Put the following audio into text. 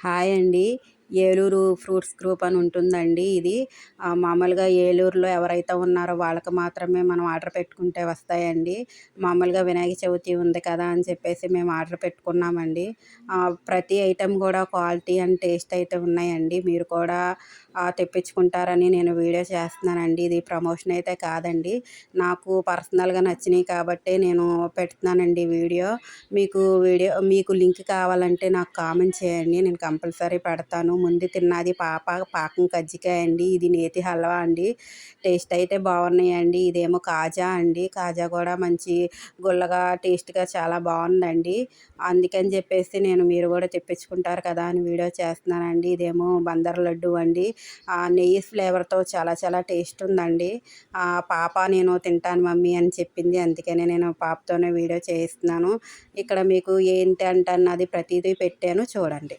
Hi అండి. Eluru fruits group అని ఉంటుందండి ఇది. మామూలుగా ఏలూరులో ఎవరైతే ఉన్నారో వాళ్ళకి మాత్రమే మనం ఆర్డర్ పెట్టుకుంటే వస్తాయండి. మామూలుగా వినాయక చవితి ఉంది కదా అని చెప్పేసి మేము ఆర్డర్ పెట్టుకున్నామండి. ప్రతి ఐటెం కూడా క్వాలిటీ అండ్ టేస్ట్ అయితే ఉన్నాయండి. మీరు కూడా తెప్పించుకుంటారని నేను వీడియో చేస్తున్నానండి. ఇది ప్రమోషన్ అయితే కాదండి. నాకు పర్సనల్గా నచ్చినాయి కాబట్టి నేను పెడుతున్నానండి వీడియో. మీకు వీడియో మీకు లింక్ కావాలంటే నాకు కామెంట్ చేయండి. నేను కంపల్సరీ పెడతాను. ముందు తిన్నది పాప పాకం కజ్జికాయ అండి ఇది నేతి హల్వా అండి. టేస్ట్ అయితే బాగున్నాయండి. ఇదేమో కాజా అండి. కాజా కూడా మంచి గుల్లగా టేస్ట్గా చాలా బాగుందండి. అందుకని చెప్పేసి నేను మీరు కూడా తెప్పించుకుంటారు కదా అని వీడియో చేస్తున్నానండి. ఇదేమో బందర్ లడ్డు అండి. నెయ్యి ఫ్లేవర్తో చాలా చాలా టేస్ట్ ఉందండి. పాప నేను తింటాను మమ్మీ అని చెప్పింది. అందుకనే నేను పాపతోనే వీడియో చేయిస్తున్నాను. ఇక్కడ మీకు ఏంటి అంటే అన్నది ప్రతిదీ పెట్టాను. చూడండి.